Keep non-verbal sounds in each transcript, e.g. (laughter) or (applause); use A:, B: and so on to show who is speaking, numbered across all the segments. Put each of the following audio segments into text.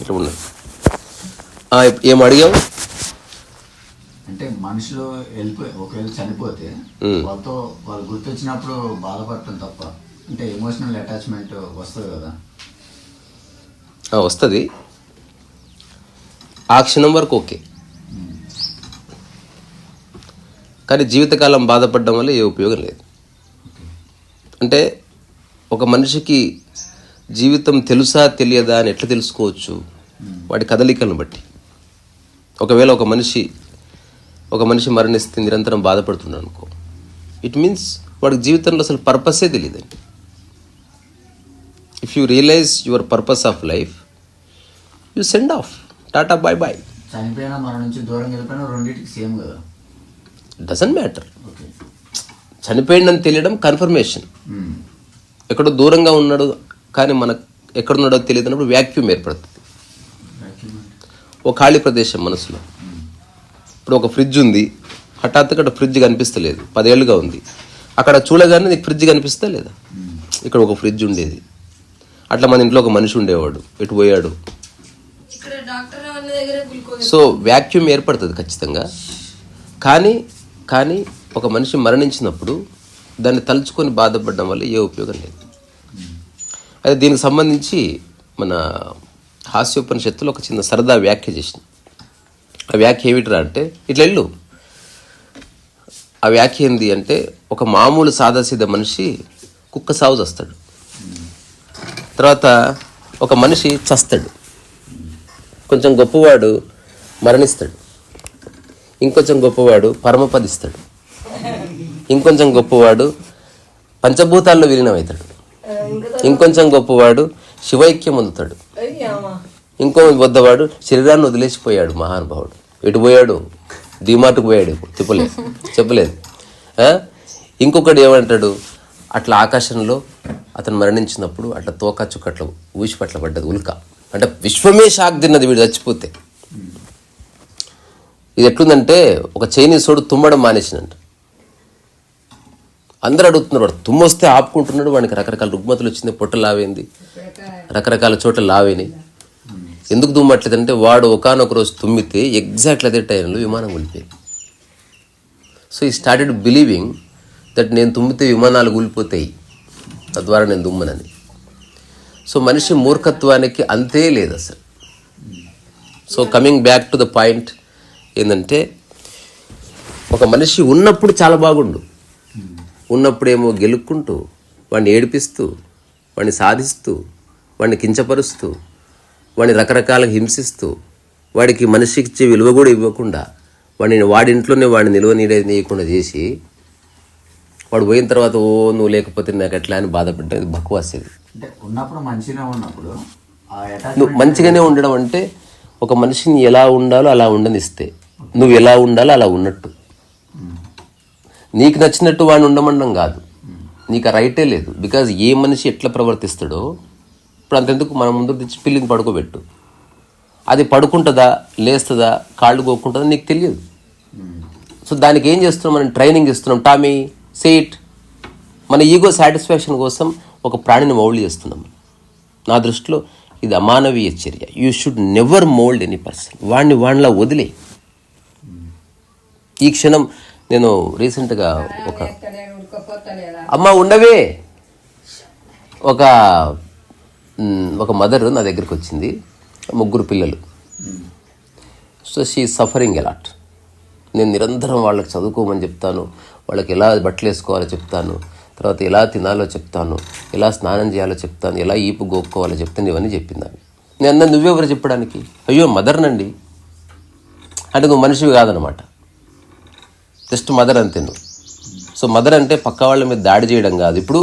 A: ఇట్లా ఏం అడిగావు?
B: అంటే మనుషులు వెళ్ళిపోయి ఒకవేళ చనిపోతే. వాళ్ళతో వాళ్ళు గుర్తొచ్చినప్పుడు బాధపడటం తప్ప. అంటే ఎమోషనల్ అటాచ్మెంట్ వస్తుంది కదా.
A: వస్తుంది. ఆ క్షణం వరకు ఓకే. కానీ జీవితకాలం బాధపడడం వల్ల ఏ ఉపయోగం లేదు. అంటే ఒక మనిషికి జీవితం తెలుసా తెలియదా అని ఎట్లా తెలుసుకోవచ్చు? వాడి కదలికలను బట్టి. ఒకవేళ ఒక మనిషి ఒక మనిషి మరణిస్తే నిరంతరం బాధపడుతున్నాడు అనుకో. ఇట్ మీన్స్ వాడికి జీవితంలో అసలు పర్పసే తెలియదండి. If you realise your purpose of life you send off tata bye bye
B: చనిపోయినా మన నుంచి దూరం వెళ్ళిపోయినా రెండింటికి సేమ్ కదా.
A: డజంట్ మ్యాటర్ చనిపోయిందని తెలియడం కన్ఫర్మేషన్. ఎక్కడో దూరంగా ఉన్నాడు కానీ మనకు ఎక్కడున్నాడో తెలియదున్నప్పుడు వ్యాక్యూమ్ ఏర్పడుతుంది? ఒక ఖాళీ ప్రదేశం మనసులో. ఇప్పుడు ఒక ఫ్రిడ్జ్ ఉంది హఠాత్తుగా అక్కడ ఫ్రిడ్జ్ కనిపిస్తలేదు పదేళ్ళుగా ఉంది. అక్కడ చూడగానే నీకు ఫ్రిడ్జ్ కనిపిస్తా లేదా? ఇక్కడ ఒక ఫ్రిడ్జ్ ఉండేది. అట్లా మన ఇంట్లో ఒక మనిషి ఉండేవాడు ఎటు పోయాడు? సో వ్యాక్యూమ్ ఏర్పడుతుంది ఖచ్చితంగా. కానీ కానీ ఒక మనిషి మరణించినప్పుడు దాన్ని తలుచుకొని బాధపడడం వల్ల ఏ ఉపయోగం లేదు. అయితే దీనికి సంబంధించి మన హాస్యోపనిషత్తులో ఒక చిన్న సరదా వ్యాఖ్య చేసింది. ఆ వ్యాఖ్య ఏమిటిరా అంటే ఇట్లా వెళ్ళు. ఆ వ్యాఖ్య ఏంది అంటే ఒక మామూలు సాదాసీద మనిషి కుక్క సాగు చస్తాడు. తర్వాత ఒక మనిషి చస్తాడు. కొంచెం గొప్పవాడు మరణిస్తాడు. ఇంకొంచెం గొప్పవాడు పరమపదిస్తాడు. ఇంకొంచెం గొప్పవాడు పంచభూతాల్లో విలీనమవుతాడు. ఇంకొంచెం గొప్పవాడు శివైక్యం
C: అందుతాడు
A: ఇంకో వద్దవాడు శరీరాన్ని వదిలేసిపోయాడు మహానుభావుడు. ఇటు పోయాడు? డిమార్ట్కి పోయాడు చెప్పలేదు. చెప్పలేదు ఇంకొకడు ఏమంటాడు? అట్లా ఆకాశంలో అతను మరణించినప్పుడు అట్లా తోక చుక్కట్ల ఊసి పట్ల పడ్డది ఉల్క. అంటే విశ్వమే షాక్ తిన్నది వీడు చచ్చిపోతే. ఇది ఎట్లుందంటే ఒక చైనీస్ తుమ్మడం మానేసినంట అందరూ అడుగుతున్నారు వాడు తుమ్మొస్తే ఆపుకుంటున్నాడు వాడికి రకరకాల రుగ్మతులు వచ్చింది పొట్ట లావైంది రకరకాల చోట్ల లావైనాయి ఎందుకు తుమ్మట్లేదంటే వాడు ఒకనొక రోజు తుమ్మితే ఎగ్జాక్ట్ అదే టైంలో విమానం కూలిపోయింది. సో ఈ స్టార్టెడ్ బిలీవింగ్ దట్ నేను తుమ్మితే విమానాలు కూలిపోతాయి. తద్వారా నేను దుమ్మనని. సో మనిషి మూర్ఖత్వానికి అంతే లేదు అసలు. So coming back to the point ఏంటంటే ఒక మనిషి ఉన్నప్పుడు చాలా బాగుండు. ఉన్నప్పుడేమో గెలుక్కుంటూ వాడిని ఏడిపిస్తూ వాడిని సాధిస్తూ వాడిని కించపరుస్తూ వాడిని రకరకాలుగా హింసిస్తూ వాడికి మనిషికి ఇచ్చే విలువ కూడా ఇవ్వకుండా వాడిని వాడి ఇంట్లోనే వాడిని నిల్వ నీయకుండా చేసి వాడు పోయిన తర్వాత ఓ నువ్వు లేకపోతే నాకు ఎట్లా అని బాధపడ్డది
B: అంటే ఉన్నప్పుడు మంచిగా ఉన్నప్పుడు
A: నువ్వు మంచిగానే ఉండడం అంటే ఒక మనిషిని ఎలా ఉండాలో అలా ఉండనిస్తే నువ్వు ఎలా ఉండాలో అలా ఉన్నట్టు. నీకు నచ్చినట్టు వాడిని ఉండమండం కాదు. నీకు ఆ రైటే లేదు. బికాజ్ ఏ మనిషి ఎట్లా ప్రవర్తిస్తాడో ఇప్పుడు అంతెందుకు మన ముందు తెచ్చి పిల్లిని పడుకోబెట్టు. అది పడుకుంటుందా లేస్తుందా కాళ్ళు కోక్కుంటుందా నీకు తెలియదు. సో దానికి ఏం చేస్తున్నాం? మనం ట్రైనింగ్ ఇస్తున్నాం. టామీ సేట్ మన ఈగో సాటిస్ఫాక్షన్ కోసం ఒక ప్రాణిని మౌల్డ్ చేస్తున్నాం నా దృష్టిలో ఇది అమానవీయ చర్య. You should never mould any person వాడిని వాడిలా వదిలే ఈ క్షణం నేను రీసెంట్గా ఒక అమ్మ ఉండవే. ఒక ఒక మదర్ నా దగ్గరికి వచ్చింది. ముగ్గురు పిల్లలు. సో షీ సఫరింగ్ ఎలాట్ నేను నిరంతరం వాళ్ళకి చదువుకోమని చెప్తాను. వాళ్ళకి ఎలా బట్టలు వేసుకోవాలో చెప్తాను. తర్వాత ఎలా తినాలో చెప్తాను. ఎలా స్నానం చేయాలో చెప్తాను. ఎలా ఈపు గోక్కోవాలో చెప్తాను. ఇవన్నీ చెప్పింది ఆమె. నేను అన్న నువ్వెవరు చెప్పడానికి? అయ్యో మదర్నండి. అంటే నువ్వు మనిషివి కాదనమాట. జస్ట్ మదర్ అంతే నువ్వు సో మదర్ అంటే పక్క వాళ్ళ మీద దాడి చేయడం కాదు. ఇప్పుడు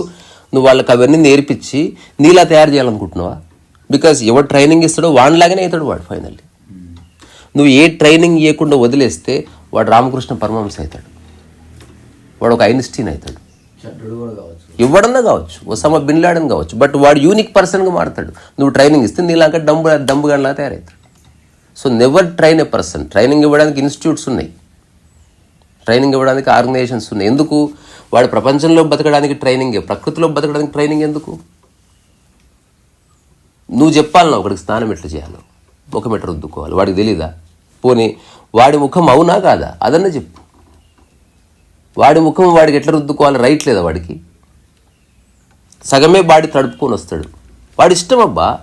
A: నువ్వు వాళ్ళకి అవన్నీ నేర్పించి నీలా తయారు చేయాలనుకుంటున్నావా? బికాస్ ఎవరు ట్రైనింగ్ ఇస్తాడో వాడిలాగానే అవుతాడు వాడు ఫైనల్లీ నువ్వు ఏ ట్రైనింగ్ ఇవ్వకుండా వదిలేస్తే వాడు రామకృష్ణ పరమహంస అవుతాడు. వాడు ఒక ఐన్స్టీన్ అవుతాడు. ఎవడన్నా కావచ్చు. ఒసామా బిన్ లాడన్ కావచ్చు. బట్ వాడు యూనిక్ పర్సన్గా మాడతాడు నువ్వు ట్రైనింగ్ ఇస్తే నీలాగా డంబు డంబుగాడిలా తయారవుతాడు. So never train a person training ఇవ్వడానికి ఇన్స్టిట్యూట్స్ ఉన్నాయి. ట్రైనింగ్ ఇవ్వడానికి ఆర్గనైజేషన్స్ ఉన్నాయి. ఎందుకు? వాడు ప్రపంచంలో బతకడానికి ట్రైనింగ్ ప్రకృతిలో బతకడానికి ట్రైనింగ్ ఎందుకు? నువ్వు చెప్పాలి ఒకడికి స్నానం ఎట్లా చేయాలో. ఒక మీటర్ రుద్దుకోవాలి. వాడికి తెలీదా? పోనీ వాడి ముఖం అవునా కాదా? అదన్న చెప్పు. వాడి ముఖం వాడికి ఎట్లా రుద్దుకోవాలి? రైట్ లేదా వాడికి? సగమే బాడీ తడుపుకొని వస్తాడు. వాడి ఇష్టం అబ్బా.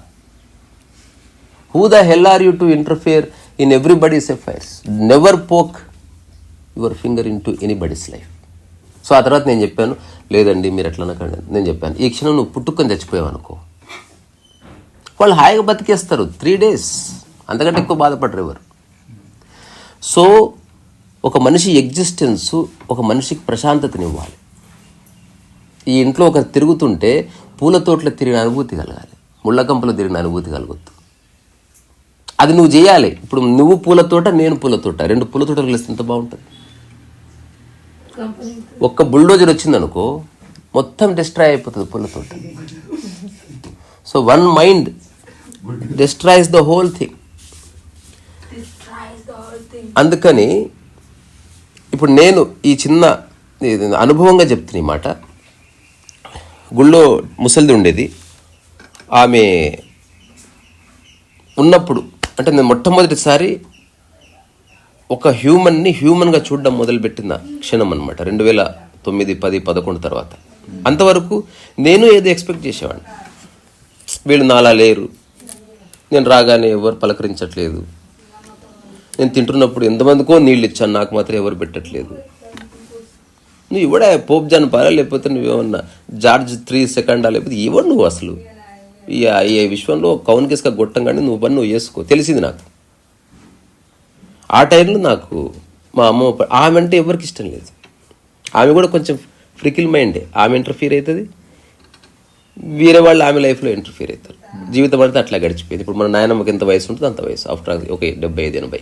A: Who the hell are you to interfere in everybody's affairs never poke your finger in to anybody's life. So ఆ తర్వాత నేను చెప్పాను లేదండి మీరు ఎట్లా అనకండి నేను చెప్పాను ఈ క్షణం నువ్వు పుట్టుకొని చచ్చిపోయావు అనుకో వాళ్ళు హాయిగా బతికేస్తారు త్రీ డేస్ అంతకంటే ఎక్కువ బాధపడరు ఎవరు. సో ఒక మనిషి ఎగ్జిస్టెన్స్ ఒక మనిషికి ప్రశాంతతనివ్వాలి. ఈ ఇంట్లో ఒక తిరుగుతుంటే పూల తోటలో తిరిగిన అనుభూతి కలగాలి. ముళ్ళకంపలు తిరిగిన అనుభూతి కలగొద్దు. అది నువ్వు చేయాలి. ఇప్పుడు నువ్వు పూల తోట నేను పూల తోట. రెండు పూల తోటలు కలిస్తే ఎంత బాగుంటుంది? ఒక్క బుల్డోజర్ వచ్చిందనుకో మొత్తం డిస్ట్రాయ్ అయిపోతుంది పూల తోట. So one mind destroys the whole thing అందుకని ఇప్పుడు నేను ఈ చిన్న అనుభవంగా చెప్తున్న ఈ మాట. గుళ్ళో ముసలిది ఉండేది. ఆమె ఉన్నప్పుడు అంటే నేను మొట్టమొదటిసారి ఒక హ్యూమన్ని హ్యూమన్గా చూడడం మొదలుపెట్టిన క్షణం అనమాట రెండు వేల తొమ్మిది పది పదకొండు తర్వాత. అంతవరకు నేను ఏదో ఎక్స్పెక్ట్ చేసేవాడిని? వీళ్ళు నాలా లేరు. నేను రాగానే ఎవరు పలకరించట్లేదు. నేను తింటున్నప్పుడు ఎంతమందికో నీళ్ళు ఇచ్చాను నాకు మాత్రం ఎవరు పెట్టట్లేదు. నువ్వు ఇవ్వడా? పోప్ జాన్ పాలా లేకపోతే నువ్వేమన్నా జార్జ్ త్రీ సెకండా? లేకపోతే ఇవ్వడు నువ్వు అసలు? ఈ ఈ విశ్వంలో కౌన్ గొట్టం కానీ నువ్వు పని నువ్వు చేసుకో తెలిసింది నాకు. ఆ టైంలో నాకు మా అమ్మ ఆమె అంటే ఎవరికి ఇష్టం లేదు. ఆమె కూడా కొంచెం ఫ్రికిల్ మైండే. ఆమె ఇంటర్ఫీర్ అవుతుంది వేరే వాళ్ళు ఆమె లైఫ్లో ఇంటర్ఫీర్ అవుతారు జీవితం అంతా అట్లా గడిచిపోయింది. ఇప్పుడు మన నాయనమ్మకి ఎంత వయసు ఉంటుందో అంత వయసు. ఆఫ్టర్ ఓకే డెబ్బై ఐదు ఎనభై.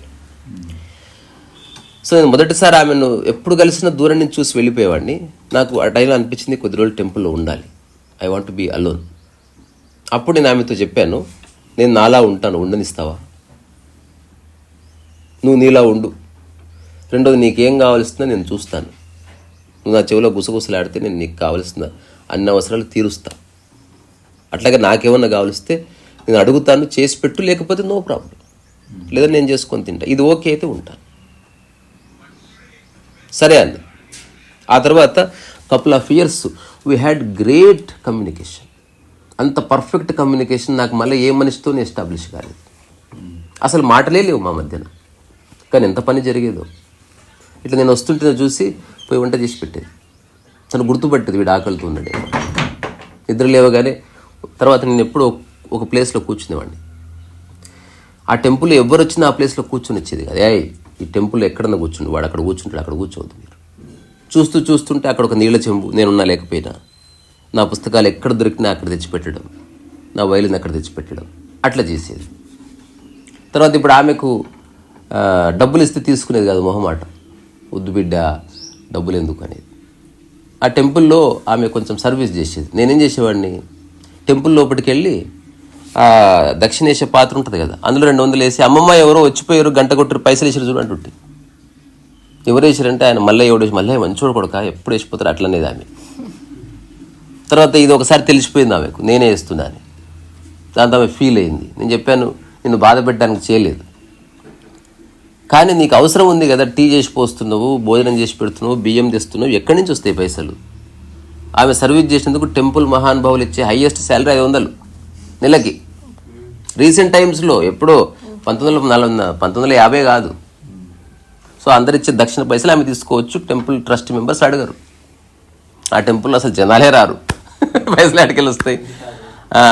A: సో నేను మొదటిసారి ఆమెను ఎప్పుడు కలిసినా దూరం నుంచి చూసి వెళ్ళిపోయేవాడిని. నాకు ఆ టైంలో అనిపించింది కొద్ది రోజులు టెంపుల్లో ఉండాలి. ఐ వాంట్ బీ అలోన్ అప్పుడు నేను ఆమెతో చెప్పాను నేను నాలా ఉంటాను ఉండనిస్తావా? నువ్వు నీలా ఉండు. రెండోది నీకేం కావాల్సిందో నేను చూస్తాను. నువ్వు నా చెవిలో గుసగుసలాడితే నేను నీకు కావలసిన అన్ని అవసరాలు తీరుస్తా. అట్లాగే నాకేమన్నా కావలిస్తే నేను అడుగుతాను చేసి పెట్టు లేకపోతే నో ప్రాబ్లం. లేదా నేను చేసుకొని తింటా. ఇది ఓకే అయితే ఉంటాను సరే అంది ఆ తర్వాత couple of years we had great communication అంత పర్ఫెక్ట్ కమ్యూనికేషన్ నాకు మళ్ళీ ఏ మనిషితోనే ఎస్టాబ్లిష్ కాలేదు. అసలు మాటలే లేవు మా మధ్యన. కానీ ఎంత పని జరిగేదో. ఇట్లా నేను వస్తుంటే చూసి పోయి వంట చేసి పెట్టేది తను గుర్తుపట్టేది వీడు ఆకలితో ఉన్నాడే. నిద్ర లేవగానే తర్వాత నేను ఎప్పుడో ఒక ప్లేస్లో కూర్చునేవాడిని ఆ టెంపుల్ ఎవరు వచ్చినా ఆ ప్లేస్లో కూర్చొని వచ్చేది కదా. ఈ టెంపుల్ ఎక్కడన్నా కూర్చుండు. వాడు అక్కడ కూర్చుంటాడు అక్కడ కూర్చోవద్దు మీరు. చూస్తూ చూస్తుంటే అక్కడ ఒక నీళ్ళ చెంబు నేనున్నా లేకపోయినా నా పుస్తకాలు ఎక్కడ దొరికినా అక్కడ తెచ్చిపెట్టడం. నా వైలిని అక్కడ తెచ్చిపెట్టడం. అట్లా చేసేది. తర్వాత ఇప్పుడు ఆమెకు డబ్బులు ఇస్తే తీసుకునేది కాదు మొహమాట. వద్దు బిడ్డ డబ్బులు ఎందుకు అనేది. ఆ టెంపుల్లో ఆమె కొంచెం సర్వీస్ చేసేది. నేనేం చేసేవాడిని? టెంపుల్ లోపలికి వెళ్ళి ఆ దక్షిణేశ పాత్ర ఉంటుంది కదా అందులో రెండు వందలు వేసి అమ్మమ్మ ఎవరో వచ్చిపోయారు గంట కొట్టారు పైసలు వేసారు చూడు అంటుంటే. ఎవరు వేసారంటే ఆయన మళ్ళీ ఎవడు వేసి మళ్ళీ మంచోడు కొడుక ఎప్పుడు వేసిపోతారు అట్లనేది ఆమె. తర్వాత ఇది ఒకసారి తెలిసిపోయింది ఆమెకు నేనే వేస్తున్నాను దాంతో ఆమె ఫీల్ అయింది. నేను చెప్పాను నిన్ను బాధ పెట్టడానికి చేయలేదు. కానీ నీకు అవసరం ఉంది కదా టీ చేసి పోస్తున్నావు భోజనం చేసి పెడుతున్నావు బియ్యం తెస్తున్నావు ఎక్కడి నుంచి వస్తాయి పైసలు? ఆమె సర్వీస్ చేసినందుకు టెంపుల్ మహానుభావులు ఇచ్చే హైయెస్ట్ శాలరీ ఐదు వందలు నెలకి. రీసెంట్ టైమ్స్లో ఎప్పుడో పంతొమ్మిది వందల నలభై పంతొమ్మిది వందల యాభై కాదు. సో అందరిచ్చే దక్షిణ పైసలు ఆమె తీసుకోవచ్చు టెంపుల్ ట్రస్ట్ మెంబర్స్ అడగరు. ఆ టెంపుల్లో అసలు జనాలే రారు. (laughs) పైసలు ఎక్కడికి వస్తాయి?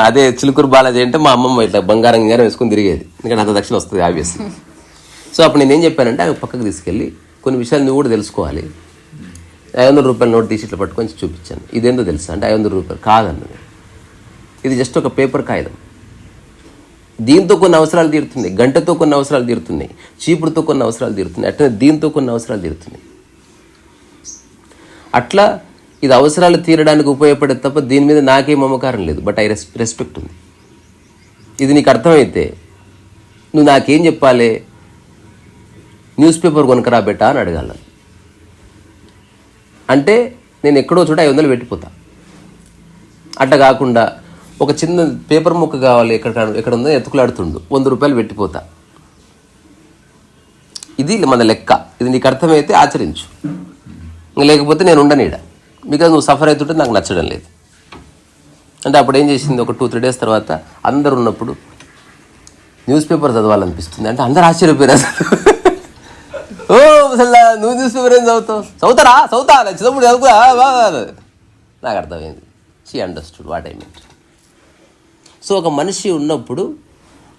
A: అదే చిలుకూరు బాలాజీ అంటే మా అమ్మమ్మ ఇట్లా బంగారం గింగారం వేసుకొని తిరిగేది. ఎందుకంటే అంత దక్షిణ వస్తుంది ఆబ్వియస్లీ సో అప్పుడు నేనేం చెప్పానంటే ఆమె పక్కకు తీసుకెళ్ళి కొన్ని విషయాలు నువ్వు కూడా తెలుసుకోవాలి. ఐదు వందల రూపాయల నోట్ తీసి ఇట్లా పట్టుకొని చూపించాను. ఇదేందో తెలుసా? అంటే ఐదు వందల రూపాయలు కాదన్నది. ఇది జస్ట్ ఒక పేపర్ కాగితం. దీంతో కొన్ని అవసరాలు తీరుతున్నాయి. గంటతో కొన్ని అవసరాలు తీరుతున్నాయి. చీపుడుతో కొన్ని అవసరాలు తీరుతున్నాయి. అట్లనే దీంతో కొన్ని అవసరాలు తీరుతున్నాయి. అట్లా ఇది అవసరాలు తీరడానికి ఉపయోగపడే తప్ప దీని మీద నాకేం మమకారం లేదు. బట్ ఐ రెస్ రెస్పెక్ట్ ఉంది. ఇది నీకు అర్థమైతే నువ్వు నాకేం చెప్పాలి? న్యూస్ పేపర్ కొనుకరా బెట్టా అని అడగాల అంటే నేను ఎక్కడో చోట ఐదు వందలు పెట్టిపోతా. అట్ట కాకుండా ఒక చిన్న పేపర్ ముక్క కావాలి ఎక్కడ ఎక్కడ ఉందో ఎత్తుకులాడుతుండు. వంద రూపాయలు పెట్టిపోతా. ఇది మన లెక్క. ఇది నీకు అర్థమైతే ఆచరించు. లేకపోతే నేను ఉండనీడ. బికాజ్ నువ్వు సఫర్ అవుతుంటే నాకు నచ్చడం లేదు. అంటే అప్పుడు ఏం చేసింది? ఒక టూ త్రీ డేస్ తర్వాత అందరు ఉన్నప్పుడు న్యూస్ పేపర్ చదవాలనిపిస్తుంది. అంటే అందరు ఆశ్చర్యపోయారు అసలు ఓ అసలు నువ్వు న్యూస్ పేపర్ ఏం చదువుతావు? చదువుతారా? చదువుతా చిన్నప్పుడు చదువుతా. నాకు అర్థమైంది. She understood what I mean so ఒక మనిషి ఉన్నప్పుడు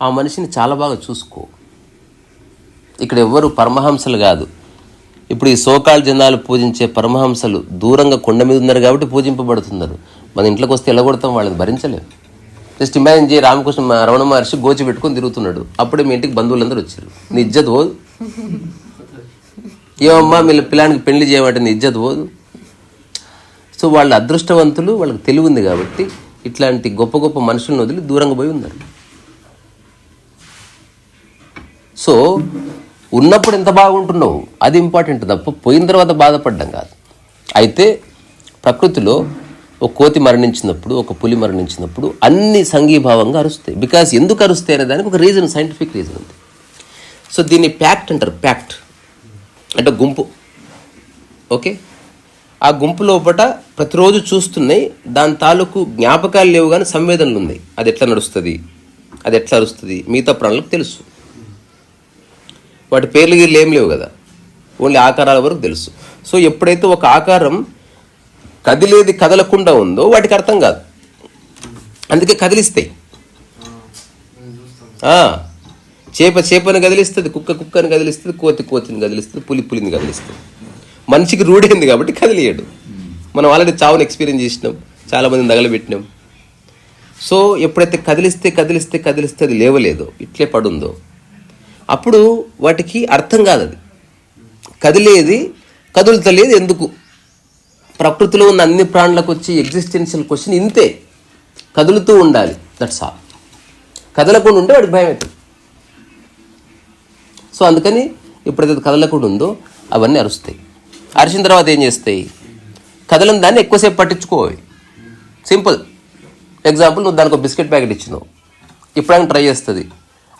A: ఆ మనిషిని చాలా బాగా చూసుకో. ఇక్కడ ఎవ్వరు పరమహంసలు కాదు. ఇప్పుడు ఈ సోకాల్ జనాలు పూజించే పరమహంసలు దూరంగా కొండ మీద ఉన్నారు కాబట్టి పూజింపబడుతున్నారు. మన ఇంట్లోకి వస్తే ఎలగొడతాం వాళ్ళని భరించలేము జస్ట్ ఇమాజిన్ చేయి రామకృష్ణ రమణ మహర్షి గోచి పెట్టుకొని తిరుగుతున్నాడు. అప్పుడే మీ ఇంటికి బంధువులందరూ వచ్చారు. నీ ఇజ్జత్ పోదు ఏమమ్మా వీళ్ళ పిల్లానికి పెళ్ళి చేయమంటే నీ ఇజ్జత్ పోదు. సో వాళ్ళ అదృష్టవంతులు వాళ్ళకి తెలివి ఉంది కాబట్టి ఇట్లాంటి గొప్ప గొప్ప మనుషులను వదిలి దూరంగా పోయి ఉన్నారు. సో ఉన్నప్పుడు ఎంత బాగుంటున్నావు? అది ఇంపార్టెంట్ తప్ప పోయిన తర్వాత బాధపడ్డం కాదు. అయితే ప్రకృతిలో ఒక కోతి మరణించినప్పుడు ఒక పులి మరణించినప్పుడు అన్ని సంఘీభావంగా అరుస్తాయి. బికాస్ ఎందుకు అరుస్తాయి అనే దానికి ఒక రీజన్ సైంటిఫిక్ రీజన్ ఉంది. సో దీన్ని ప్యాక్ట్ అంటారు ప్యాక్ట్. అంటే గుంపు. ఓకే? ఆ గుంపు లోపట ప్రతిరోజు చూస్తున్నాయి దాని తాలూకు జ్ఞాపకాలు లేవు కానీ సంవేదనలు ఉన్నాయి. అది ఎట్లా నడుస్తుంది? అది ఎట్లా అరుస్తుంది? మిగతా ప్రాణులకు తెలుసు. వాటి పేర్లు గీర్లు ఏం లేవు కదా. ఓన్లీ ఆకారాల వరకు తెలుసు. సో ఎప్పుడైతే ఒక ఆకారం కదిలేది కదలకుండా ఉందో వాటికి అర్థం కాదు. అందుకే కదిలిస్తాయి. చేప చేపను కదిలిస్తుంది కుక్క కుక్కని కదిలిస్తుంది కోతి కోతిని కదిలిస్తుంది పులి పులిని కదిలిస్తుంది. మనిషికి రూఢైంది కాబట్టి కదిలియడు. మనం ఆల్రెడీ చావుని ఎక్స్పీరియన్స్ చేసినాం చాలామందిని తగలబెట్టినాం. సో ఎప్పుడైతే కదిలిస్తే కదిలిస్తే కదిలిస్తే అది లేవలేదో ఇట్లే పడుందో అప్పుడు వాటికి అర్థం కాదు అది కదిలేది కదులుతలేదు ఎందుకు? ప్రకృతిలో ఉన్న అన్ని ప్రాణులకు వచ్చి ఎగ్జిస్టెన్షియల్ క్వశ్చన్ ఇంతే. కదులుతూ ఉండాలి దట్స్ ఆల్ కదలకుండా ఉంటే వాడికి భయం అవుతుంది సో అందుకని ఎప్పుడైతే కదలకుండా ఉందో అవన్నీ అరుస్తాయి. అరిచిన తర్వాత ఏం చేస్తాయి? కదలని దాన్ని ఎక్కువసేపు పట్టించుకోవాలి. సింపుల్. ఎగ్జాంపుల్ నువ్వు దానికి ఒక బిస్కెట్ ప్యాకెట్ ఇచ్చినావు. ఇప్పుడైనా ట్రై చేస్తుంది.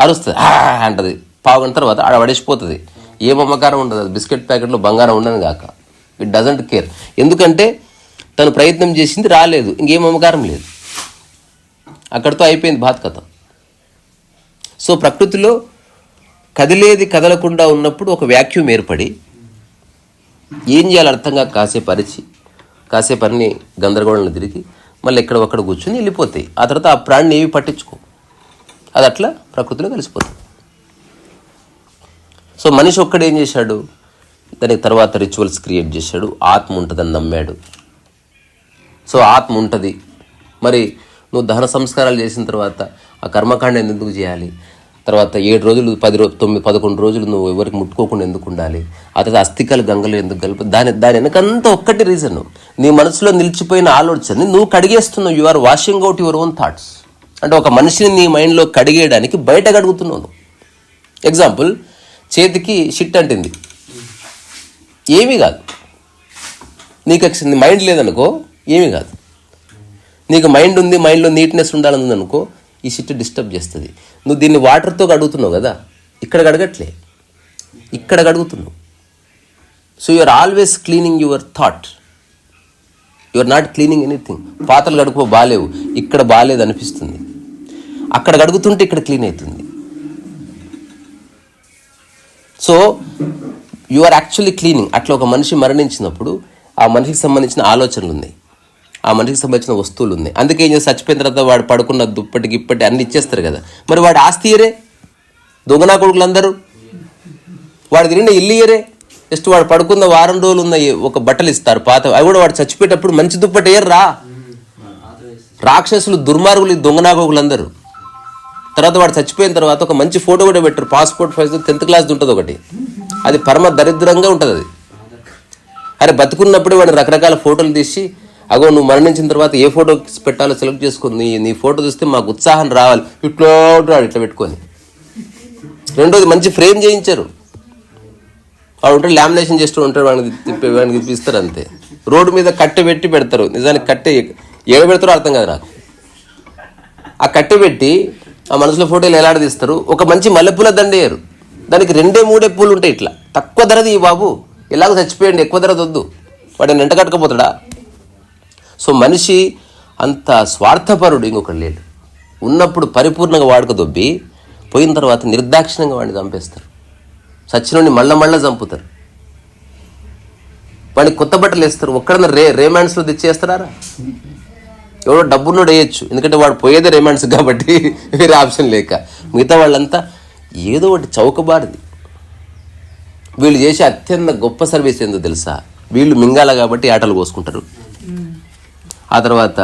A: అరుస్తుంది. అంటది. పావు గంట తర్వాత ఆడ పడేసిపోతుంది. ఏ మమ్మకారం ఉండదు. అది బిస్కెట్ ప్యాకెట్లో బంగారం ఉండదు కాక. ఇట్ డజంట్ కేర్ ఎందుకంటే తను ప్రయత్నం చేసింది రాలేదు. ఇంకేం మమకారం లేదు. అక్కడితో అయిపోయింది బాత్ కథ సో ప్రకృతిలో కదిలేది కదలకుండా ఉన్నప్పుడు ఒక వ్యాక్యూమ్ ఏర్పడి ఏం చేయాలో అర్థంగా కాసేపు అరిచి కాసేపు అన్ని గందరగోళంలో తిరిగి మళ్ళీ ఎక్కడ ఒక్కడ కూర్చొని వెళ్ళిపోతాయి. ఆ తర్వాత ఆ ప్రాణిని ఏవి పట్టించుకో. అది అట్లా ప్రకృతిలో కలిసిపోతుంది. సో మనిషి ఒక్కడు ఏం చేశాడు? దానికి తర్వాత రిచువల్స్ క్రియేట్ చేశాడు. ఆత్మ ఉంటుందని నమ్మాడు. సో ఆత్మ ఉంటుంది. మరి నువ్వు దహన సంస్కారాలు చేసిన తర్వాత ఆ కర్మకాండం ఎందుకు చేయాలి? తర్వాత ఏడు రోజులు పది రోజు తొమ్మిది పదకొండు రోజులు నువ్వు ఎవరికి ముట్టుకోకుండా ఎందుకు ఉండాలి? ఆ తర్వాత అస్థికలు గంగలు ఎందుకు కలిపి దాని దాని వెనకంతా ఒక్కటి రీజన్ నీ మనసులో నిలిచిపోయిన ఆలోచనని నువ్వు కడిగేస్తున్నావు. You are washing out your own thoughts అంటే ఒక మనిషిని నీ మైండ్లో కడిగేయడానికి బయట కడుగుతున్నావు ఎగ్జాంపుల్ చేతికి షిట్ అంటింది. ఏమీ కాదు. నీకు అసలు మైండ్ లేదనుకో ఏమీ కాదు. నీకు మైండ్ ఉంది మైండ్లో నీట్నెస్ ఉండాలని ఉంది అనుకో ఈ షిట్ డిస్టర్బ్ చేస్తుంది. నువ్వు దీన్ని వాటర్తో కడుగుతున్నావు కదా ఇక్కడ కడగట్లే. ఇక్కడ కడుగుతున్నావు. So you are always cleaning your thought you are not cleaning anything పాత్రలు కడుకో బాలేవు ఇక్కడ బాగాలేదు అనిపిస్తుంది. అక్కడ కడుగుతుంటే ఇక్కడ క్లీన్ అవుతుంది. So you are actually cleaning అట్లా ఒక మనిషి మరణించినప్పుడు ఆ మనిషికి సంబంధించిన ఆలోచనలు ఉన్నాయి. ఆ మనిషికి సంబంధించిన వస్తువులు ఉన్నాయి అందుకే ఏం చేసి చచ్చిపోయిన తర్వాత వాడు పడుకున్న దుప్పటి గిప్పటి అన్ని ఇచ్చేస్తారు కదా. మరి వాడు ఆస్తి ఇయరే దొంగనా కొడుకులందరూ? వాడు తిరిగిన ఇల్లు ఇయరే జస్ట్ వాడు పడుకున్న వారం రోజులు ఉన్న ఒక బట్టలు ఇస్తారు పాత అవి కూడా వాడు చచ్చిపోయేటప్పుడు మంచి దుప్పటి ఇయర్ రా. రాక్షసులు దుర్మార్గులు ఈ దొంగనాగోగులందరూ తర్వాత వాడు చచ్చిపోయిన తర్వాత ఒక మంచి ఫోటో కూడా పెట్టారు. పాస్పోర్ట్ సైజ్ టెన్త్ క్లాస్ ఉంటుంది ఒకటి. అది పరమ దరిద్రంగా ఉంటుంది అది. అరే బతుకున్నప్పుడు వాడు రకరకాల ఫోటోలు తీసి అగో నువ్వు మరణించిన తర్వాత ఏ ఫోటో పెట్టాలో సెలెక్ట్ చేసుకుని నీ నీ ఫోటో చూస్తే మాకు ఉత్సాహం రావాలి. ఇట్లా ఉంటాడు ఇట్లా పెట్టుకొని. రెండోది మంచి ఫ్రేమ్ చేయించారు. వాడు ఉంటాడు లామినేషన్ చేస్తూ ఉంటాడు వాడిని తిప్పి వాడిని తిప్పిస్తారు అంతే. రోడ్డు మీద కట్టె పెట్టి పెడతారు. నిజానికి కట్టె ఏడ పెడతారో అర్థం కాదు నాకు. ఆ కట్టె పెట్టి ఆ మనసులో ఫోటోలు ఎలాడదీస్తారు ఒక మంచి మల్లెపూల దండ వేయరు దానికి రెండే మూడే పూలు ఉంటాయి ఇట్లా. తక్కువ ధరది ఈ బాబు. ఇలాగ చచ్చిపోయండి ఎక్కువ ధరది వద్దు వాడిని ఎంట కట్టుకపోతాడా సో మనిషి అంత స్వార్థపరుడు ఇంకొకటి లేడు. ఉన్నప్పుడు పరిపూర్ణంగా వాడుక దొబ్బి పోయిన తర్వాత నిర్దాక్షిణ్యంగా వాడిని చంపేస్తారు. సచ్చినోడిని మళ్ళా మళ్ళా చంపుతారు. వాడికి కొత్త బట్టలు వేస్తారు. ఒక్కడన్నా రే రేమాండ్స్లో తెచ్చేస్తారా ఎవడో డబ్బున్నోడు వేయచ్చు. ఎందుకంటే వాడు పోయేదే రేమాండ్స్ కాబట్టి వేరే ఆప్షన్ లేక. మిగతా వాళ్ళంతా ఏదో ఒకటి చౌకబారిది. వీళ్ళు చేసే అత్యంత గొప్ప సర్వీస్ ఏందో తెలుసా? వీళ్ళు మింగాల కాబట్టి ఆటలు కోసుకుంటారు. ఆ తర్వాత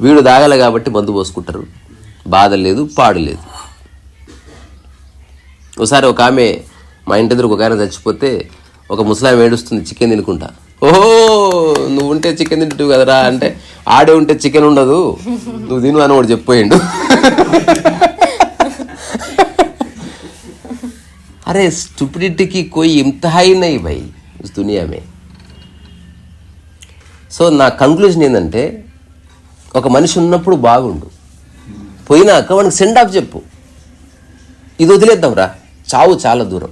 A: వీడు తాగాలి కాబట్టి మందు పోసుకుంటారు. బాధ లేదు పాడు లేదు. ఒకసారి ఒక ఆమె మా ఇంటి దగ్గర ఒక ఆయన చచ్చిపోతే ఒక ముసలామె ఏడుస్తుంది చికెన్ తినుకుంటా. ఓహో నువ్వు ఉంటే చికెన్ తింటు కదరా. అంటే ఆడే ఉంటే చికెన్ ఉండదు నువ్వు తిను అని వాడు చెప్పిపోయిండు. అరే స్టూపిడిటీకి కోయి ఇంత నై భయ్ దునియామే. సో నా కంక్లూజన్ ఏంటంటే ఒక మనిషి ఉన్నప్పుడు బాగుండు. పోయినాక వానికి సెండ్ ఆఫ్ చెప్పు. ఇది వదిలేద్దాంరా చావు చాలా దూరం.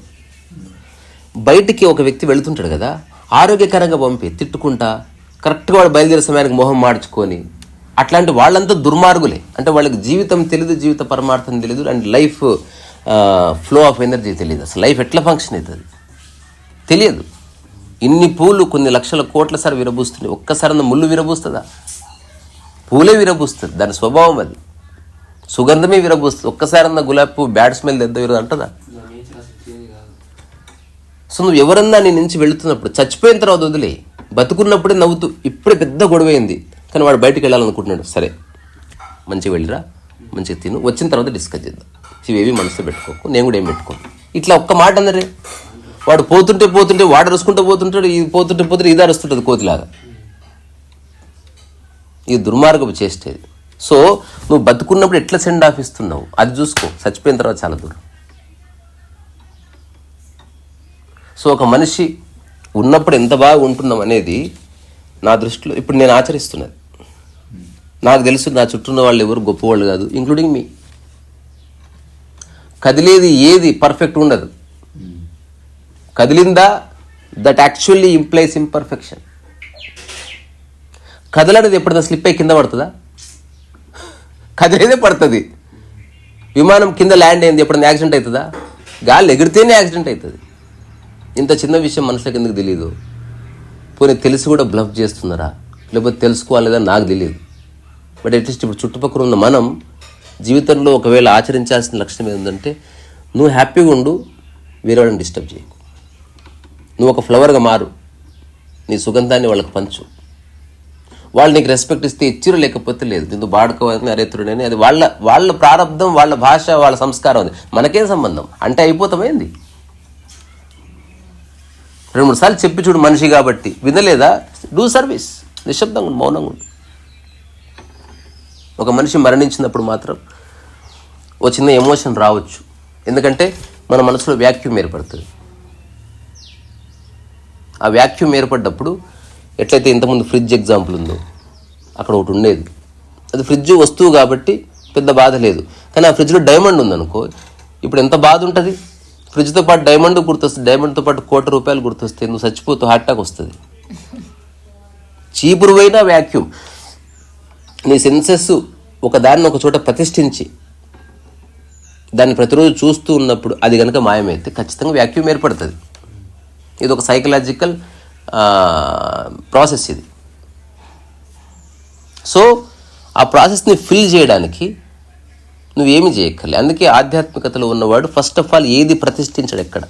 A: బయటికి ఒక వ్యక్తి వెళుతుంటాడు కదా ఆరోగ్యకరంగా పంపి తిట్టుకుంటా కరెక్ట్గా వాడు బయలుదేరే సమయానికి మొహం మార్చుకొని అట్లాంటి వాళ్ళంతా దుర్మార్గులే. అంటే వాళ్ళకి జీవితం తెలియదు జీవిత పరమార్థం తెలియదు and life flow of energy తెలియదు అసలు లైఫ్ ఎట్లా ఫంక్షన్ అవుతుంది? తెలియదు. ఇన్ని పూలు కొన్ని లక్షల కోట్ల సార్ విరబూస్తున్నాయి ఒక్కసారి ముళ్ళు విరబూస్తుందా? పూలే విరబూస్తుంది. దాని స్వభావం అది. సుగంధమే విరబూస్తుంది. ఒక్కసారన్నా గులాబీ పువ్వు బ్యాడ్ స్మెల్ ఎంత విరదు అంటదా సో నువ్వు ఎవరన్నా నీ నుంచి వెళుతున్నప్పుడు చచ్చిపోయిన తర్వాత వదిలే. బతుకున్నప్పుడే నవ్వుతూ ఇప్పుడే పెద్ద గొడవ అయింది కానీ వాడు బయటికి వెళ్ళాలనుకుంటున్నాడు. సరే మంచిగా వెళ్ళిరా మంచిగా తిను. వచ్చిన తర్వాత డిస్కస్ చేద్దాం. ఇవేవి మనసులో పెట్టుకోకు నేను కూడా ఏం పెట్టుకోను. ఇట్లా ఒక్క మాట అందరే వాడు పోతుంటే పోతుంటే వాడు అరుచుకుంటూ పోతుంటాడు ఇది పోతుంటే పోతుంటే ఇది అరుస్తుంటుంది కోతిలాగా. ఇది దుర్మార్గపు చేష్టేది సో నువ్వు బతుకున్నప్పుడు ఎట్లా సెండ్ ఆఫ్ ఇస్తున్నావు? అది చూసుకో. చచ్చిపోయిన తర్వాత చాలా దూరం. సో ఒక మనిషి ఉన్నప్పుడు ఎంత బాగా ఉంటున్నాం అనేది నా దృష్టిలో ఇప్పుడు నేను ఆచరిస్తున్నది. నాకు తెలుసు నా చుట్టూ ఉన్న వాళ్ళు ఎవరు గొప్పవాళ్ళు కాదు ఇంక్లూడింగ్ మీ కదిలేది ఏది పర్ఫెక్ట్ ఉండదు. కదిలిందా? దట్ యాక్చువల్లీ ఇంప్లైస్ ఇంపర్ఫెక్షన్ కదలనేది ఎప్పుడైనా స్లిప్ అయ్యి కింద పడుతుందా? కదిలేదే పడుతుంది. విమానం కింద ల్యాండ్ అయింది ఎప్పుడైనా యాక్సిడెంట్ అవుతుందా? గాలి ఎగిరితేనే యాక్సిడెంట్ అవుతుంది. ఇంత చిన్న విషయం మనసులో ఎందుకు తెలియదు పోనీ తెలిసి కూడా బ్లఫ్ చేస్తున్నారా? లేకపోతే తెలుసుకోవాలేదా నాకు తెలియదు బట్ అట్లీస్ట్ ఇప్పుడు చుట్టుపక్కల ఉన్న మనం జీవితంలో ఒకవేళ ఆచరించాల్సిన లక్షణం ఏంటంటే నువ్వు హ్యాపీగా ఉండు వేరే వాళ్ళని డిస్టర్బ్ చేయకు. నువ్వు ఒక ఫ్లవర్గా మారు. నీ సుగంధాన్ని వాళ్ళకి పంచు. వాళ్ళు నీకు రెస్పెక్ట్ ఇస్తే ఇచ్చిరు లేకపోతే లేదు. నిన్ను బాడుకోవాలని అరేతుడని అది వాళ్ళ వాళ్ళ ప్రారంభం వాళ్ళ భాష వాళ్ళ సంస్కారం అది. మనకేం సంబంధం? అంటే అయిపోతామైంది. రెండు మూడు సార్లు చెప్పి చూడు మనిషి కాబట్టి. వినలేదా? డూ సర్వీస్ నిశ్శబ్దంగా ఉండు మౌనంగా ఉండు. ఒక మనిషి మరణించినప్పుడు మాత్రం ఓ చిన్న ఎమోషన్ రావచ్చు. ఎందుకంటే మన మనసులో వ్యాక్యూమ్ ఏర్పడుతుంది. ఆ వ్యాక్యూమ్ ఏర్పడ్డప్పుడు ఎట్లయితే ఇంతకుముందు ఫ్రిడ్జ్ ఎగ్జాంపుల్ ఉందో అక్కడ ఒకటి ఉండేది. అది ఫ్రిడ్జ్ వస్తువు కాబట్టి పెద్ద బాధ లేదు. కానీ ఆ ఫ్రిడ్జ్లో డైమండ్ ఉందనుకో ఇప్పుడు ఎంత బాధ ఉంటుంది? ఫ్రిడ్జ్తో పాటు డైమండ్ గుర్తొస్తుంది డైమండ్తో పాటు కోటి రూపాయలు గుర్తొస్తే నువ్వు చచ్చిపోతూ హార్ట్ అటాక్ వస్తుంది? చీపురువైన వ్యాక్యూమ్. నీ సెన్సెస్ ఒక దాన్ని ఒక చోట ప్రతిష్ఠించి దాన్ని ప్రతిరోజు చూస్తూ ఉన్నప్పుడు అది కనుక మాయమైతే ఖచ్చితంగా వ్యాక్యూమ్ ఏర్పడుతుంది. ఇది ఒక సైకలాజికల్ ప్రాసెస్ ఇది. సో ఆ ప్రాసెస్ని ఫిల్ చేయడానికి నువ్వేమి చేయక్కర్లే. అందుకే ఆధ్యాత్మికతలో ఉన్నవాడు ఫస్ట్ ఆఫ్ ఆల్ ఏది ప్రతిష్ఠించడు ఎక్కడ?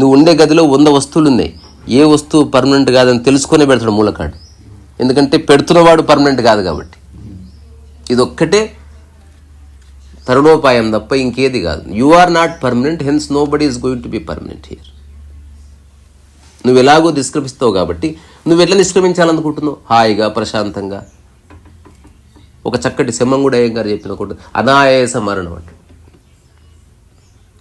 A: నువ్వు ఉండే గదిలో వంద వస్తువులు ఉన్నాయి ఏ వస్తువు పర్మనెంట్ కాదని తెలుసుకునే పెడతాడు మూలకాడు. ఎందుకంటే పెడుతున్నవాడు పర్మనెంట్ కాదు కాబట్టి. ఇది ఒక్కటే తరుణోపాయం తప్ప ఇంకేది కాదు. You are not permanent hence nobody is going to be permanent here నువ్వు ఎలాగో నిష్క్రమిస్తావు కాబట్టి నువ్వు ఎట్లా నిష్క్రమించాలనుకుంటున్నావు? హాయిగా ప్రశాంతంగా. ఒక చక్కటి సింహంగుడయ్యం గారు చెప్పిన ఒకటి అనాయాస మరణం అంటే.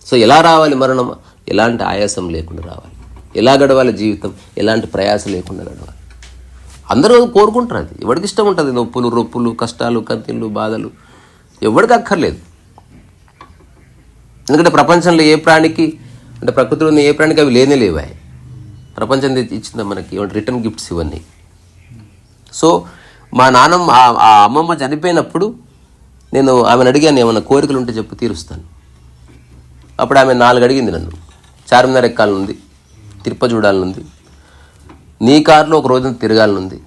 A: సో ఎలా రావాలి మరణం? ఎలాంటి ఆయాసం లేకుండా రావాలి. ఎలా గడవాలి జీవితం? ఎలాంటి ప్రయాస లేకుండా గడవాలి. అందరూ కోరుకుంటారు అది. ఎవరికి ఇష్టం ఉంటుంది? నొప్పులు రొప్పులు కష్టాలు కత్తిళ్ళు బాధలు. ఎవరికి అక్కర్లేదు. ఎందుకంటే ప్రపంచంలో ఏ ప్రాణికి అంటే ప్రకృతిలో ఉన్న ఏ ప్రాణికి అవి లేనే లేవాయి. ప్రపంచం ఇచ్చిందా మనకి? రిటర్న్ గిఫ్ట్స్ ఇవన్నీ. సో మా నాన్నమ్మ ఆ- అమ్మమ్మ చనిపోయినప్పుడు నేను ఆమెను అడిగాను ఏమైనా కోరికలు ఉంటే చెప్పు తీరుస్తాను. అప్పుడు ఆమె నాలుగు అడిగింది నన్ను. చార్మినార్ ఎక్కాలనుంది తిరుపతి చూడాలనుంది. నీ కారులో ఒక రోజున తిరగాలనుంది.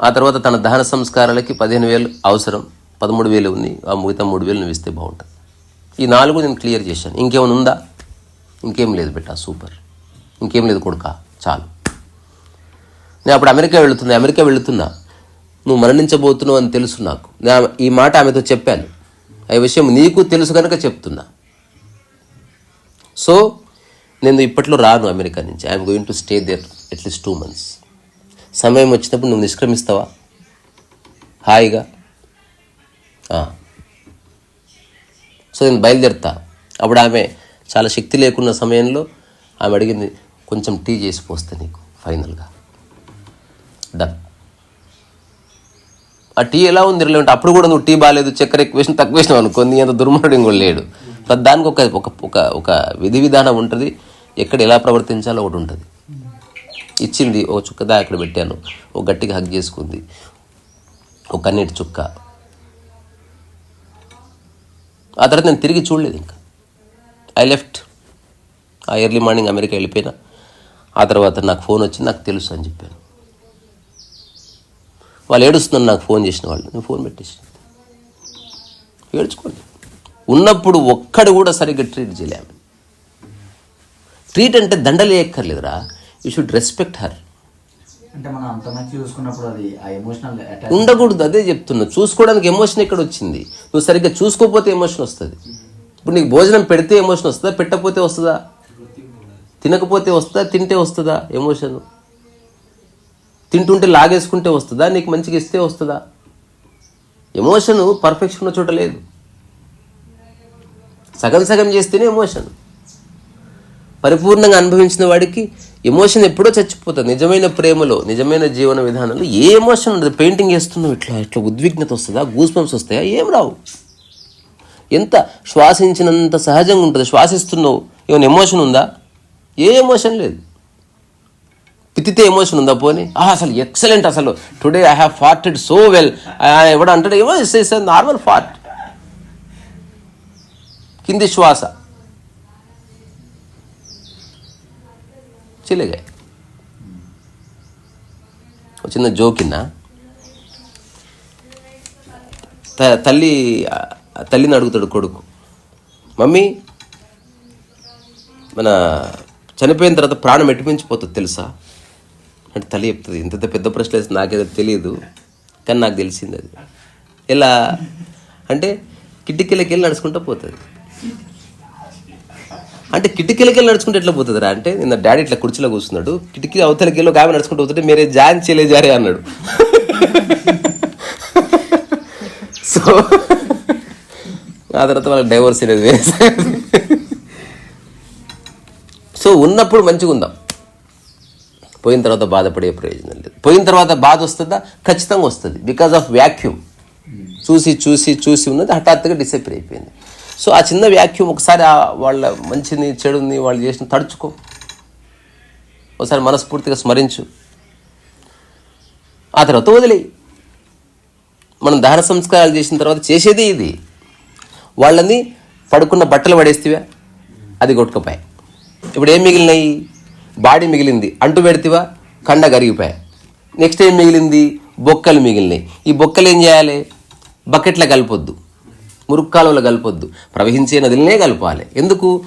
A: ఆ తర్వాత తన దహన సంస్కారాలకి పదిహేను వేలు అవసరం పదమూడు వేలు ఉంది ఆ మిగతా మూడు వేలు నువ్వు ఇస్తే బాగుంటుంది. ఈ నాలుగు నేను క్లియర్ చేశాను. ఇంకేమైనా ఉందా? ఇంకేం లేదు బిడ్డ సూపర్. ఇంకేం లేదు కొడుక చాలు. నేను అప్పుడు అమెరికా వెళుతున్నా అమెరికా వెళుతున్నా. నువ్వు మరణించబోతున్నావు అని తెలుసు నాకు. నేను ఈ మాట ఆమెతో చెప్పాను. ఆ విషయం నీకు తెలుసు కనుక చెప్తున్నా. సో నేను ఇప్పట్లో రాను అమెరికా నుంచి. I'm going to stay there at least two months సమయం వచ్చినప్పుడు నువ్వు నిష్క్రమిస్తావా? హాయిగా? సో నేను బయలుదేరుతా. అప్పుడు ఆమె చాలా శక్తి లేకున్న సమయంలో ఆమె అడిగింది కొంచెం టీ చేసి పోస్తే నీకు ఫైనల్గా. డన్ ఆ టీ ఎలా ఉంది లేదంటే అప్పుడు కూడా నువ్వు టీ బాగాలేదు చక్కెర ఎక్కువ వేసిన తక్కువ వేసినావు అనుకో నీ అంత దుర్మార్గం కూడా లేడు. దానికి ఒక ఒక ఒక ఒక విధి విధానం ఉంటుంది. ఎక్కడ ఎలా ప్రవర్తించాలో ఒకటి ఉంటుంది. ఇచ్చింది ఒక చుక్కదా అక్కడ పెట్టాను. ఒక గట్టిగా హగ్ చేసుకుంది. ఒక కన్నీటి చుక్క. ఆ తర్వాత నేను తిరిగి చూడలేదు ఇంకా. I left uh early morning America వెళ్ళిపోయినా. ఆ తర్వాత నాకు ఫోన్ వచ్చి నాకు తెలుసు అని చెప్పాను. వాళ్ళు ఏడుస్తున్నారు నాకు ఫోన్ చేసిన వాళ్ళు. నేను ఫోన్ పెట్టేసి ఏడ్చుకోండి. ఉన్నప్పుడు ఒక్కడు కూడా సరిగ్గా ట్రీట్ చేయలేము. ట్రీట్ అంటే దండలే ఎక్కర్లేదురా యూ షుడ్ రెస్పెక్ట్ హర్ ఉండకూడదు అదే చెప్తున్నా. చూసుకోవడానికి ఎమోషన్ ఎక్కడ వచ్చింది? నువ్వు సరిగ్గా చూసుకోకపోతే ఎమోషన్ వస్తుంది. ఇప్పుడు నీకు భోజనం పెడితే ఎమోషన్ వస్తుందా? పెట్టకపోతే వస్తుందా? తినకపోతే వస్తుందా? తింటే వస్తుందా ఎమోషన్? తింటుంటే లాగేసుకుంటే వస్తుందా? నీకు మంచిగా ఇస్తే వస్తుందా? ఎమోషన్ పర్ఫెక్షన్ ఉన్న చోట లేదు. సగం సగం చేస్తేనే ఎమోషన్. పరిపూర్ణంగా అనుభవించిన వాడికి ఎమోషన్ ఎప్పుడో చచ్చిపోతుంది. నిజమైన ప్రేమలో నిజమైన జీవన విధానంలో ఏ ఎమోషన్ ఉండదు. పెయింటింగ్ వేస్తున్నావు ఇట్లా ఇట్లా ఉద్విగ్నత వస్తుందా? గూస్పంప్స్ వస్తాయా? ఏం రావు. ఎంత శ్వాసించినంత సహజంగా ఉంటుంది. శ్వాసిస్తున్నావు ఏమైనా ఎమోషన్ ఉందా? ఏ ఎమోషన్ లేదు. పితితే ఎమోషన్ ఉందా పోనీ? ఆహా అసలు ఎక్సలెంట్ అసలు. Today I have farted so well ఎవడు అంటాడు ఏమో ఇస్ నార్మల్ ఫార్ట్ కింది శ్వాస. చిల్లగా చిన్న జోకిన్నా తల్లి తల్లిని అడుగుతాడు కొడుకు. మమ్మీ మన చనిపోయిన తర్వాత ప్రాణం ఎట్టుమించిపోతుంది తెలుసా? అంటే తల్లి చెప్తుంది ఇంత పెద్ద ప్రశ్న వేస్తే నాకేదో తెలియదు కానీ నాకు తెలిసింది అది. ఎలా? అంటే కిటికీలకి వెళ్ళి నడుచుకుంటూ పోతుంది. అంటే కిటికీలకి వెళ్ళి నడుచుకుంటే ఎట్లా పోతుందిరా? అంటే నిన్న డాడీ ఇట్లా కుర్చీలో కూర్చున్నాడు కిటికీ అవతలకి వెళ్ళి ఒక ఆమె నడుచుకుంటూ పోతుంటే మీరే జాన్ చేయలే జారే అన్నాడు. (laughs) సో ఆ తర్వాత వాళ్ళకి డైవర్స్ అనేది వేసేది సో ఉన్నప్పుడు మంచిగా ఉందాం. పోయిన తర్వాత బాధపడే ప్రయోజనం లేదు. పోయిన తర్వాత బాధ వస్తుందా? ఖచ్చితంగా వస్తుంది. బికాజ్ ఆఫ్ వ్యాక్యూమ్ చూసి చూసి చూసి ఉన్నది హఠాత్తుగా డిసైపర్ అయిపోయింది. సో ఆ చిన్న వ్యాక్యూమ్ ఒకసారి ఆ వాళ్ళ మంచిని చెడుని వాళ్ళు చేసిన తడుచుకో. ఒకసారి మనస్ఫూర్తిగా స్మరించు. ఆ తర్వాత వదిలేయి. మనం దహన సంస్కారాలు చేసిన తర్వాత చేసేది ఇది. వాళ్ళని పడుకున్న బట్టలు పడేస్తేవా? అది కొట్టుకుపోయి ఇప్పుడు ఏం మిగిలినాయి? బాడీ మిగిలింది. అంటు పెడితేవా? కండ కరిగిపోయా నెక్స్ట్ ఏం మిగిలింది? బొక్కలు మిగిలినాయి. ఈ బొక్కలు ఏం చేయాలి? బకెట్లో కలపొద్దు. మురుక్కాలంలో కలపొద్దు. ప్రవహించే నదులనే కలపాలి. ఎందుకు?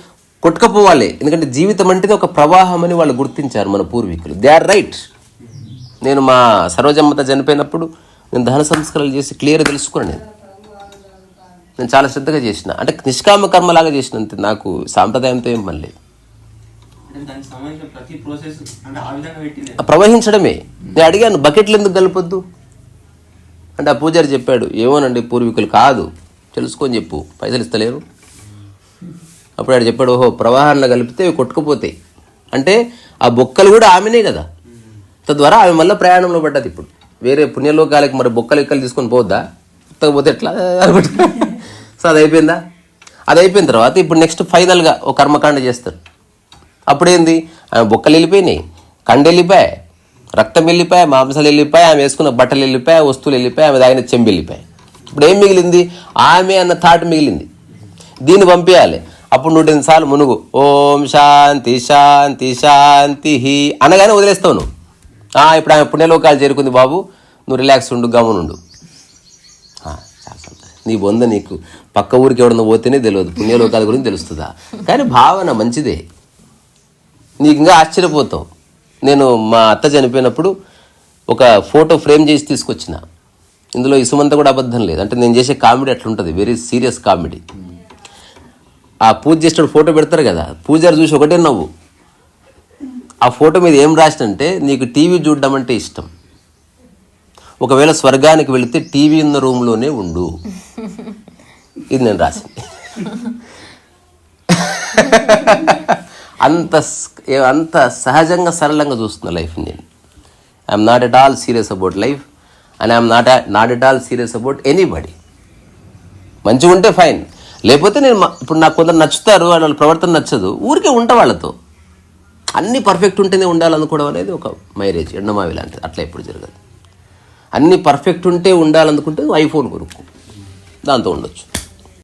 A: కొట్టుకపోవాలి. ఎందుకంటే జీవితం అంటేనే ఒక ప్రవాహం అని వాళ్ళు గుర్తించారు మన పూర్వీకులు. They are right. నేను మా సరోజమ్మత చనిపోయినప్పుడు నేను దహన సంస్కారాలు చేసి క్లియర్గా తెలుసుకున్నాను నేను. నేను చాలా శ్రద్ధగా చేసిన. అంటే నిష్కామ కర్మలాగా చేసినంత నాకు సాంప్రదాయంతో ఏం పని లేదు.
D: దానికి సంబంధించిన ప్రతి ప్రాసెస్ అంటే ఆ విధంగా పెట్టింది.
A: ప్రవహించడమే. నేను అడిగాను బకెట్లు ఎందుకు కలపొద్దు? అంటే ఆ పూజారి చెప్పాడు ఏమోనండి పూర్వీకులు కాదు. తెలుసుకొని చెప్పు. పైసలు ఇస్తలేరు. అప్పుడు ఆడు చెప్పాడు ఓహో ప్రవాహాన్ని కలిపితే అవి కొట్టుకుపోతాయి అంటే ఆ బొక్కలు కూడా ఆమెనే కదా. తద్వారా ఆమె మళ్ళీ ప్రయాణంలో పడ్డది ఇప్పుడు. వేరే పుణ్యలోకాలకి మరి బొక్కలు ఎక్కలు తీసుకొని పోద్దా? ఉత్తకపోతే ఎట్లా? సో అది అయిపోయిందా? అది అయిపోయిన తర్వాత ఇప్పుడు నెక్స్ట్ ఫైనల్గా ఒక కర్మకాండ చేస్తారు. అప్పుడేంది? ఆమె బొక్కలు వెళ్ళిపోయినాయి. కండ వెళ్ళిపోయాయి రక్తం వెళ్ళిపోయాయి మాంసాలు వెళ్ళిపోయాయి ఆమె వేసుకున్న బట్టలు వెళ్ళిపోయాయి వస్తువులు వెళ్ళిపోయాయి ఆమె తాగిన చెంబు వెళ్ళిపోయాయి. ఇప్పుడు ఏం మిగిలింది? ఆమె అన్న థాట్ మిగిలింది. దీన్ని పంపించాలి. అప్పుడు నూట ఎనిమిది సార్లు మునుగు. ఓం శాంతి శాంతి శాంతి అనగానే వదిలేస్తావు నువ్వు. ఇప్పుడు ఆమె పుణ్యలోకాలు చేరుకుంది బాబు. నువ్వు రిలాక్స్ ఉండు గమనుండు నీ బొంద నీకు పక్క ఊరికి ఎవడన్నా పోతేనే తెలియదు. పుణ్యలోకాల గురించి తెలుస్తుందా? కానీ భావన మంచిదే. నీకు ఇంకా ఆశ్చర్యపోతావు. నేను మా అత్త చనిపోయినప్పుడు ఒక ఫోటో ఫ్రేమ్ చేసి తీసుకొచ్చిన. ఇందులో ఇసుమంతా కూడా అబద్ధం లేదు. అంటే నేను చేసే కామెడీ అట్లుంటుంది. Very serious comedy. ఆ పూజ చేసేటప్పుడు ఫోటో పెడతారు కదా. పూజారి చూసి ఒకటే నవ్వు. ఆ ఫోటో మీద ఏం రాసినంటే నీకు టీవీ చూడడం అంటే ఇష్టం. ఒకవేళ స్వర్గానికి వెళితే టీవీ ఉన్న రూమ్లోనే ఉండు. ఇది నేను రాసింది. (laughs) అంత అంత సహజంగా సరళంగా చూస్తున్న లైఫ్ నేను. I'm not at all serious about life and I'm not not at all serious about anybody మంచిగా ఉంటే ఫైన్ లేకపోతే నేను ఇప్పుడు నాకు కొందరు నచ్చుతారు వాళ్ళ ప్రవర్తన నచ్చదు ఊరికే ఉంట వాళ్ళతో. అన్నీ పర్ఫెక్ట్ ఉంటేనే ఉండాలనుకోవడం అనేది ఒక మైరేజ్ ఎండమావి లాంటిది. అట్లా ఎప్పుడు జరగదు. అన్నీ పర్ఫెక్ట్ ఉంటే ఉండాలనుకుంటే ఐఫోన్ కొనుక్కు. దాంతో ఉండొచ్చు.